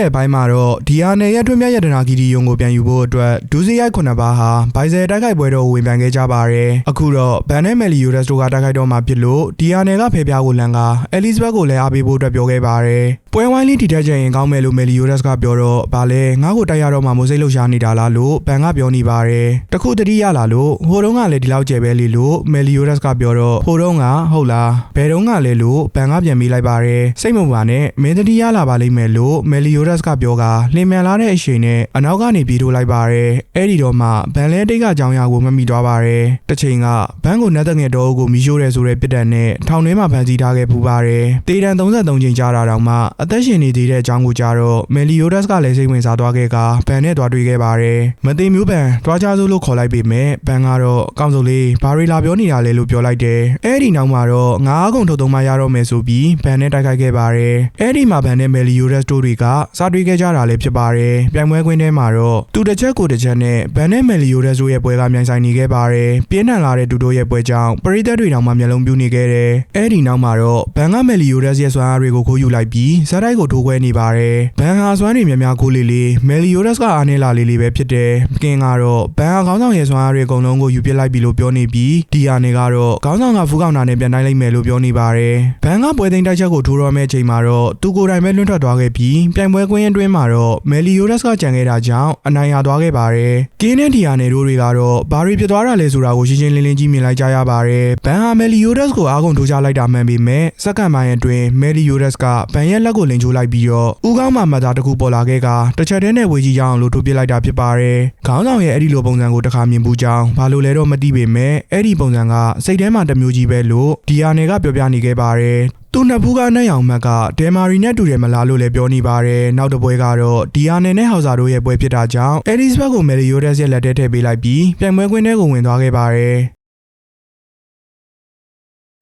တဲ့အပိုင်းမှာတော့ဒီအာနယ်ရဲ့ထွန်းမြတ်ရတနာဂီဒီယုံကိုပြန်ယူဖို့အတွက်ဒူးစီရိုက်ခုနှစ်ပါးဟာဘိုင်ဇယ်တိုက်ခိုက်ပွဲတော်ကိုဝင်ပြန်ခဲ့ကြပါတယ်အခုတော့ဘန်နဲ့မယ်လီယိုရက်စ်တို့ကတိုက်ခိုက်တော့မှာဖြစ်လို့ဒီအာနယ်ကဖယ်ပြားကိုလန်ကအဲလီဇဘက်ကိုလည်းအားပေးဖို့အတွက်ပြောခဲ့ပါတယ်ပွဲဝိုင်းလေးတီတက်ချင်ရင်ကောင်းမယ်လို့မယ်လီယိုရက်စ်ကပြောတော့ဗာလဲငါ့ကိုတိုက်ရတော့မှမိုးစိတ်လှုပ်ရှားနေတာလားလို့ဘန်ကပြောနေပါတယ်တခုတတိရလာလို့ဟိုတုန်းကလည်းဒီလောက်ကျယ်ပဲလေလို့မယ်လီယိုရက်စ်ကပြောတော့ဟိုတုန်းကဟုတ်လားဘယ်တုန်းကလဲလို့ဘန်ကပြန်ပြီးလိုက်ပါတယ်စိတ်မပါနဲ့မင်းတတိရလာပါလိမ့်မယ်လို့မယ်လီယိုရက်စ်ကပြောကလင်မြန်လာတဲ့အချိန်နဲ့အနောက်ကနေပြေးထိုးလိုက်ပါတယ်အဲ့ဒီတော့မှဘန်လဲတိတ်ကကြောင်ရကိုမမိသွားပါတယ်တစ်ချိန်ကဘန်ကိုနတ်တငယ်တော်ကိုမီးရှို့ရဲဆိုတဲ့ပြစ်ဒဏ်နဲ့ထောင်ထဲမှာဖမ်းဆီးထားခဲ့ပူပါတယ်တေတန်33ချိန်ကြာတာတောင်မှအသက်ရှင်နေသေးတဲ့အကြောင်းကိုကြားတော့မယ်လီယိုရက်စ်ကလည်းစိတ်ဝင်စားသွားခဲ့ကဘန်နဲ့တွားတွေ့ခဲ့ပါတယ်မသိမျိုးဘန်တွားကြစို့လို့ခေါ်လိုက်ပေမဲ့ဘန်ကတော့ကောင်းစုံလေးဘာရီလာပြောနေတာလဲလို့ပြောလိုက်တယ်အဲ့ဒီနောက်မှာတော့ငါးကုံထုတ်သုံးမရတော့မယ်ဆိုပြီးဘန်နဲ့တိုက်ခိုက်ခဲ့ပါတယ်အဲ့ဒီမှာဘန်နဲ့မယ်လီယိုရက်စ်တို့တွေကစားတွေ့ခဲ့ကြတာလည်းဖြစ်ပါတယ်ပြိုင်ပွဲကွင်းထဲမှာတော့သူတစ်ချက်ကိုတစ်ချက်နဲ့ဘန်နဲ့မယ်လီယိုရက်စ်တို့ရဲ့ပွဲကမြိုင်ဆိုင်နေခဲ့ပါတယ်ပြင်းထန်လာတဲ့သူတို့ရဲ့ပွဲကြောင့်ပရိသတ်တွေတောင်မှမျက်လုံးပြူနေခဲ့တယ်အဲ့ဒီနောက်မှာတော့ဘန်ကမယ်လီယိုရက်စ်ရဲ့စွမ်းအားတွေကိုခိုးယူလိုက်ပြီးဇက်တိုက်ကိုထိုးခွဲနေပါတယ်ဘန်ဟာစွမ်းတွေများများခိုးလေလေမယ်လီယိုရက်စ်ကအားနေလာလေလေပဲဖြစ်တယ်ကင်းကတော့ဘန်ဟာခေါင်းဆောင်ရဲ့စွမ်းအားတွေအကုန်လုံးကိုယူပစ်လိုက်ပြီလို့ပြောနေပြီးဒီယာနေကတော့ခေါင်းဆောင်ကဖူးကောင်တာနဲ့ပြန်တိုင်းလိုက်မယ်လို့ပြောနေပါတယ်ဘန်ကပွဲသိမ်းတိုက်ချက်ကိုထိုးတော့မဲ့အချိန်မှာတော့သူကိုယ်တိုင်ပဲလွှတ်ထွက်သွားခဲ့ပြီးပြိုင်ပွဲကွင်းအတွင်းမှာတော့မယ်လီယိုရက်စ်ကကြံခဲ့တာကြောင့်အနိုင်ရသွားခဲ့ပါတယ်ကင်းနဲ့ဒီယာနေတို့တွေကတော့ဘာတွေဖြစ်သွားတာလဲဆိုတာကိုရှင်းရှင်းလင်းလင်းကြီးမြင်လိုက်ကြရပါတယ်ဘန်ဟာမယ်လီယိုရက်စ်ကိုအားကုန်ထိုးချလိုက်တာမှန်ပေမဲ့စက္ကန့်ပိုင်းအတွင်းမယ်လီယိုရက်စ်ကဘန်ရဲ့လက်ကိုလင်ချိုးလိုက်ပြီးတော့ဦးကောင်းမှမှတ်သားတစ်ခုပေါ်လာခဲ့ကတစ်ချက်တည်းနဲ့ဝေကြီးရအောင်လို့ထိုးပစ်လိုက်တာဖြစ်ပါတယ်ခေါင်းဆောင်ရဲ့အဲ့ဒီလိုပုံစံကိုတစ်ခါမြင်ဘူးကြောင်းဘာလို့လဲတော့မသိပေမဲ့အဲ့ဒီပုံစံကစိတ်ထဲမှာတစ်မျိုးကြီးပဲလို့ဒီယာနေကပြောပြနေခဲ့ပါတယ်သူနှစ်ဖူးကနဲ့ရောင်မက်ကဒဲမာရီနဲ့တူတယ်မလားလို့လည်းပြောနေပါတယ်။နောက်တစ်ပွဲကတော့ဒီယာနယ်နဲ့ဟောက်ဆာတို့ရဲ့ပွဲဖြစ်တာကြောင့်အဲဒီစ်ဘက်ကိုမယ်လီယိုဒက်စ်ရဲ့လက်ထဲထည့်ပေးလိုက်ပြီးပြိုင်ပွဲကွင်းထဲကိုဝင်သွားခဲ့ပါတယ်။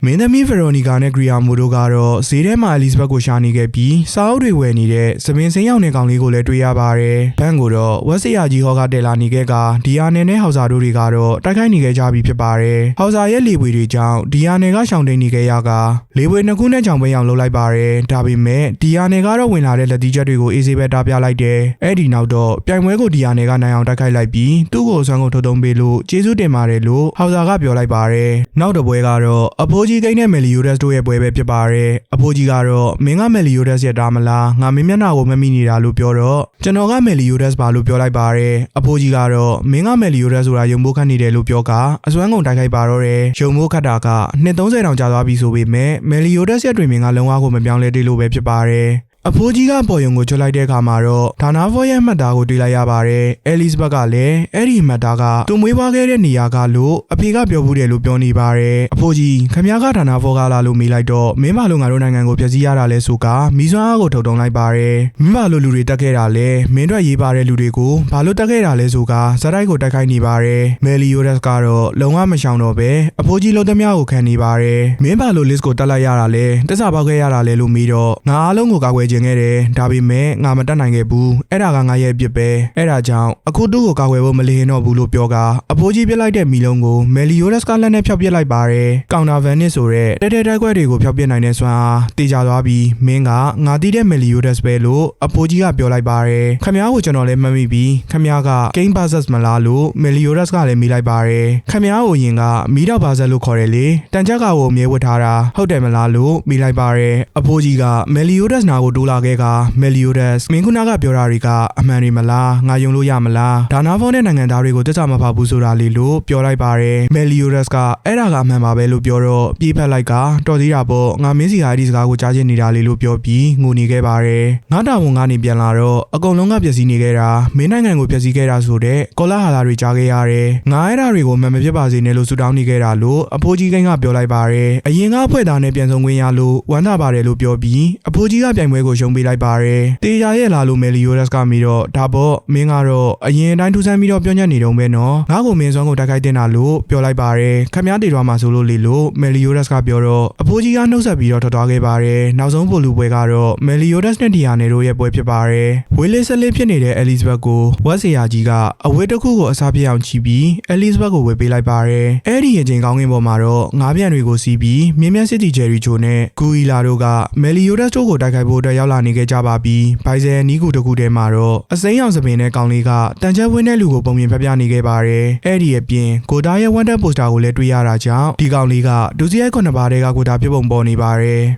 မင်းသမီးဗရိုနီကာနဲ့ဂရီယာမိုတို့ကတော့ဈေးထဲမှာအလီဇဘက်ကိုရှာနေခဲ့ပြီးစာအုပ်တွေဝယ်နေတဲ့သပင်စင်းရောက်နေကောင်လေးကိုလည်းတွေ့ရပါတယ်။ဘန်ကိုတော့ဝက်စရာကြီးဟောကတက်လာနေခဲ့ကဒီယာနယ်နဲ့ဟောက်ဆာတို့တွေကတော့တိုက်ခိုက်နေခဲ့ကြပြီဖြစ်ပါတယ်။ဟောက်ဆာရဲ့လေပွေတွေကြောင့်ဒီယာနယ်ကရှောင်တိန်နေခဲ့ရကလေပွေနှစ်ခုနဲ့ချောင်ပိန်အောင်လှုပ်လိုက်ပါတယ်။ဒါပေမဲ့ဒီယာနယ်ကတော့ဝင်လာတဲ့လက်သီးချက်တွေကိုအေးဆေးပဲတားပြလိုက်တယ်။အဲ့ဒီနောက်တော့ပြိုင်ပွဲကိုဒီယာနယ်ကနိုင်အောင်တိုက်ခိုက်လိုက်ပြီးသူ့ကိုအစွမ်းကိုထုတ်သုံးပေးလို့ကျေးဇူးတင်ပါတယ်လို့ဟောက်ဆာကပြောလိုက်ပါတယ်။နောက်တစ်ပွဲကတော့အဖိုးကြီးကိန်းနဲ့မယ်လီယိုဒက်စ်တို့ရဲ့ပွဲပဲဖြစ်ပါတယ်။အဖိုးကြီးကတော့မင်းကမယ်လီယိုဒက်စ်ရဲ့တားမလားငါမင်းမျက်နှာကိုမမိနေတာလို့ပြောတော့ကျွန်တော်ကမယ်လီယိုဒက်စ်ပါလို့ပြောလိုက်ပါတယ်။အဖိုးကြီးကတော့မင်းကမယ်လီယိုဒက်စ်ဆိုတာယုံမိုးခတ်နေတယ်လို့ပြောကအစွမ်းကုန်တိုက်ခိုက်ပါတော့တယ်။ယုံမိုးခတ်တာကနှစ်30တောင်ကြာသွားပြီဆိုပေမဲ့မယ်လီယိုဒက်စ်ရဲ့တွင်မင်းကလုံးဝကိုမပြောင်းလဲသေးလို့ပဲဖြစ်ပါတယ်။ အဖိုးကြီးကပေါ်ယုံကိုချွတ်လိုက်တဲ့အခါမှာတော့ဒါနာဖောရဲ့မှတ်သားကိုတွေ့လိုက်ရပါတယ်။အဲလီစ်ဘက်ကလည်းအဲ့ဒီမှတ်သားကသူမွေးဖွားခဲ့တဲ့နေရာကလို့အဖေကပြောဘူးတယ်လို့ပြောနေပါတယ်။အဖိုးကြီးခမည်းကဒါနာဖောကလာလို့မေးလိုက်တော့မင်းမလို့ငါတို့နိုင်ငံကိုဖျက်ဆီးရတာလဲဆိုကမီးစွမ်းအားကိုထုတ်တုံလိုက်ပါတယ်။မင်းမလို့လူတွေတက်ခဲ့တာလဲမင်းတို့ရေးပါတဲ့လူတွေကိုဘာလို့တက်ခဲ့တာလဲဆိုကဇက်တိုက်ကိုတိုက်ခိုက်နေပါတယ်။မယ်လီယိုဒက်စ်ကတော့လုံးဝမရှောင်တော့ပဲအဖိုးကြီးလုံးသမျှကိုခံနေပါတယ်။မင်းဘာလို့လစ်ကိုတက်လိုက်ရတာလဲတစ္ဆာပေါက်ခဲ့ရတာလဲလို့မေးတော့ငါအားလုံးကိုကာကွယ်ခြင်ခဲ့တယ်ဒါပေမဲ့ငါမတက်နိုင်ခဲ့ဘူးအဲ့ဒါကငါရဲ့အပြစ်ပဲအဲ့ဒါကြောင့်အခုသူ့ကိုကာကွယ်ဖို့မလီရင်တော့ဘူးလို့ပြောကအဖိုးကြီးပြစ်လိုက်တဲ့မီလုံးကိုမယ်လီယိုဒက်စ်ကလက်နဲ့ဖျောက်ပစ်လိုက်ပါတယ်ကောင်တာဗန်နစ်ဆိုတဲ့တဲတဲတိုက်ခွက်တွေကိုဖျောက်ပစ်နိုင်တဲ့စွမ်းအားတေချာသွားပြီးမင်းကငါတီးတဲ့မယ်လီယိုဒက်စ်ပဲလို့အဖိုးကြီးကပြောလိုက်ပါတယ်ခမ ्या ကိုကျွန်တော်လည်းမမိပြီးခမ ्या ကဂိမ်းဘာဇက်မလားလို့မယ်လီယိုဒက်စ်ကလည်းမိလိုက်ပါတယ်ခမ ्या ကိုရင်ကမီတော့ဘာဇက်လို့ခေါ်တယ်လေတန်ချက်ကကိုအမြဲဝတ်ထားတာဟုတ်တယ်မလားလို့မိလိုက်ပါတယ်အဖိုးကြီးကမယ်လီယိုဒက်စ်နာကို တိုးလာခဲ့ကမယ်လီယိုဒက်စ်မင်းခုနကပြောတာတွေကအမှန်တွေမလားငါယုံလို့ရမလားဒါနာဖုန်းတဲ့နိုင်ငံသားတွေကိုတက်ကြမဖောက်ဘူးဆိုတာလေးလို့ပြောလိုက်ပါတယ်မယ်လီယိုဒက်စ်ကအဲ့ဒါကအမှန်ပါပဲလို့ပြောတော့ပြေးဖက်လိုက်ကတော်သေးတာပေါ့ငါမင်းစီဟာဒီစကားကိုကြားချင်နေတာလေးလို့ပြောပြီးငိုနေခဲ့ပါတယ်ငါတာဝန်ကနေပြန်လာတော့အကုန်လုံးကပျက်စီးနေခဲ့တာမင်းနိုင်ငံကိုပျက်စီးခဲ့တာဆိုတဲ့ကောလာဟာလာတွေကြားခဲ့ရတယ်ငါအဲ့ဒါတွေကိုမမဖြစ်ပါစေနဲ့လို့ဆုတောင်းနေခဲ့တာလို့အဖိုးကြီးကိန်းကပြောလိုက်ပါတယ်အရင်ကဖွဲ့သားနဲ့ပြန်ဆုံခွင့်ရလို့ဝမ်းသာပါတယ်လို့ပြောပြီးအဖိုးကြီးကပြိုင်ပွဲကိုရှုံးပေးလိုက်ပါတယ်တေးရရဲ့လာလို့မယ်လီယိုဒက်စ်ကမီတော့ဒါပေါ့မင်းကတော့အရင်အတိုင်းထူးဆန်းပြီးတော့ပြောညက်နေတုံးပဲနော်ငါ့ကိုမင်းစွမ်းကိုတိုက်ခိုက်တင်တာလို့ပြောလိုက်ပါတယ်ခမည်းတေတော်မှာဆိုလို့လေလို့မယ်လီယိုဒက်စ်ကပြောတော့အဖိုးကြီးကနှုတ်ဆက်ပြီးတော့ထွက်သွားခဲ့ပါတယ်နောက်ဆုံးပိုလူပွဲကတော့မယ်လီယိုဒက်စ်နဲ့ဒီယာနယ်တို့ရဲ့ပွဲဖြစ်ပါတယ်ဝေးလေးဆက်လေးဖြစ်နေတဲ့အဲလီဇဘက်ကိုဝက်စီယာကြီးကအဝေးတစ်ခုကိုအစားပြအောင်ချီပြီးအဲလီဇဘက်ကိုဝေပေးလိုက်ပါတယ်အဲ့ဒီရင်ချင်းကောင်းကင်ပေါ်မှာတော့ငါးပြန်တွေကိုစီးပြီးမြင်းမြတ်စစ်တီဂျယ်ရီချိုနဲ့ဂူအီလာတို့ကမယ်လီယိုဒက်စ်တို့ကိုတိုက်ခိုက်ဖို့အတွက်ရောက်လာနေခဲ့ကြပါပြီ။ဘိုင်ဇယ်နီးကူတစ်ခုတည်းမှာတော့အစိမ်းရောင်စပင်နဲ့ကောင်လေးကတန်ချက်ဝင်းတဲ့လူကိုပုံမြင်ဖျက်ပြနေခဲ့ပါတယ်။အဲ့ဒီအပြင်ကိုတာရဲ့ဝန်တက်ပိုစတာကိုလည်းတွေ့ရတာကြောင့်ဒီကောင်လေးကဒုစရိုက်ခုနှစ်ပါးတဲကကိုတာပြုတ်ပုံပေါ်နေပါတယ်။